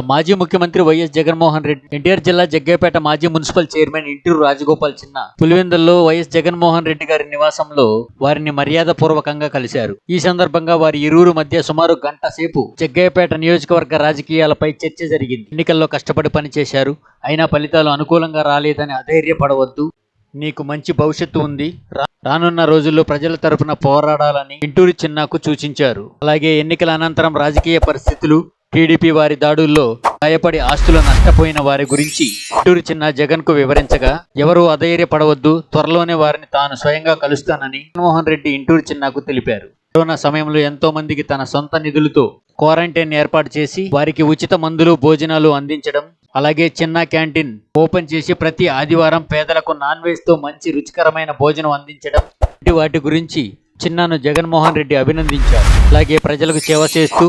మాజీ ముఖ్యమంత్రి వైఎస్ జగన్మోహన్ రెడ్డి ఎన్టీఆర్ జిల్లా జగ్గయ్యపేట మాజీ మున్సిపల్ చైర్మన్ ఇంటూరు రాజగోపాల్ చిన్న పులివెందుల్లో వైఎస్ జగన్మోహన్ రెడ్డి గారి నివాసంలో వారిని మర్యాద పూర్వకంగా కలిశారు. ఈ సందర్భంగా వారి ఇరువురు మధ్య సుమారు గంట సేపు జగ్గయ్యపేట నియోజకవర్గ రాజకీయాలపై చర్చ జరిగింది. ఎన్నికల్లో కష్టపడి పనిచేశారు. అయినా ఫలితాలు అనుకూలంగా రాలేదని అధైర్యపడవద్దు. నీకు మంచి భవిష్యత్తు ఉంది. రా- రానున్న రోజుల్లో ప్రజల తరపున పోరాడాలని ఇంటూరి చిన్నాకు సూచించారు. అలాగే ఎన్నికల అనంతరం రాజకీయ పరిస్థితులు టీడీపీ వారి దాడుల్లో గాయపడి ఆస్తులు నష్టపోయిన వారి గురించి చిట్టూరు చిన్న జగన్కు వివరించగా ఎవరూ అధైర్యపడవద్దు త్వరలోనే వారిని తాను స్వయంగా కలుస్తానని జగన్మోహన్ రెడ్డి ఇంటూరు చిన్నాకు తెలిపారు. కరోనా సమయంలో ఎంతో మందికి తన సొంత నిధులతో క్వారంటైన్ ఏర్పాటు చేసి వారికి ఉచిత మందులు భోజనాలు అందించడం అలాగే చిన్న క్యాంటీన్ ఓపెన్ చేసి ప్రతి ఆదివారం పేదలకు నాన్ వెజ్తో మంచి రుచికరమైన భోజనం అందించడం వంటి వాటి గురించి చిన్నాను జగన్మోహన్ రెడ్డి అభినందించారు. అలాగే ప్రజలకు సేవ చేస్తూ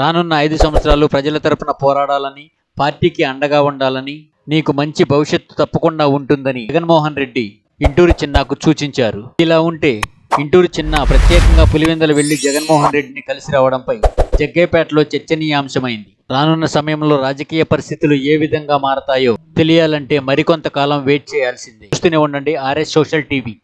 రానున్న ఐదు సంవత్సరాలు ప్రజల తరపున పోరాడాలని పార్టీకి అండగా ఉండాలని నీకు మంచి భవిష్యత్తు తప్పకుండా ఉంటుందని జగన్మోహన్ రెడ్డి ఇంటూరు చిన్నాకు సూచించారు. ఇలా ఉంటే ఇంటూరు చిన్న ప్రత్యేకంగా పులివెందలు వెళ్ళి జగన్మోహన్ రెడ్డిని కలిసి రావడంపై జగ్గేపేటలో చర్చనీయాంశమైంది. రానున్న సమయంలో రాజకీయ పరిస్థితులు ఏ విధంగా మారతాయో తెలియాలంటే మరికొంతకాలం వెయిట్ చేయాల్సిందే. చూస్తూనే ఉండండి ఆర్ఎస్ సోషల్ టీవీ.